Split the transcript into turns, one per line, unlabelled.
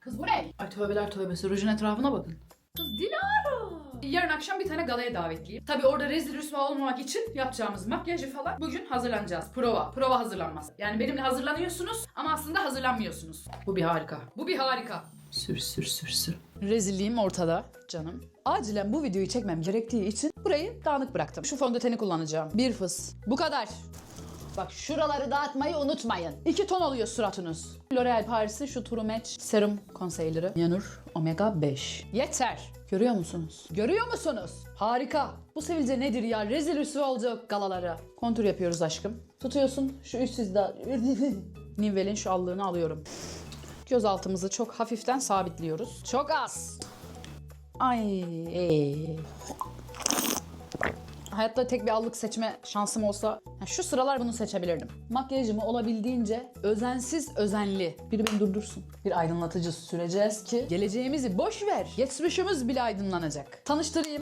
Kız bu ne? Ay tövbeler tövbesi. Rujun etrafına bakın. Kız Dilara. Yarın akşam bir tane galaya davetliyim. Tabii orada rezil rüsva olmamak için yapacağımız makyajı falan bugün hazırlanacağız. Prova. Prova hazırlanması. Yani benimle hazırlanıyorsunuz ama aslında hazırlanmıyorsunuz. Bu bir harika. Bu bir harika. Sür sür sür sür. Rezilliğim ortada canım. Acilen bu videoyu çekmem gerektiği için burayı dağınık bıraktım. Şu fondöteni kullanacağım. Bir fıs. Bu kadar. Bak şuraları dağıtmayı unutmayın. İki ton oluyor suratınız. L'Oreal Paris'in şu True Match Serum Concealer'ı. Yanur Omega 5. Yeter. Görüyor musunuz? Görüyor musunuz? Harika. Bu sivilce nedir ya? Rezil rüsva olacak galalara. Kontur yapıyoruz aşkım. Tutuyorsun şu üstsüz daha. Nivel'in şu allığını alıyorum. Göz altımızı çok hafiften sabitliyoruz. Çok az. Ay. Hayatta tek bir allık seçme şansım olsa ha, şu sıralar bunu seçebilirdim. Makyajımı olabildiğince özensiz özenli. Biri beni durdursun. Bir aydınlatıcı süreceğiz ki geleceğimizi boş ver. Geçmişimiz bile aydınlanacak. Tanıştırayım.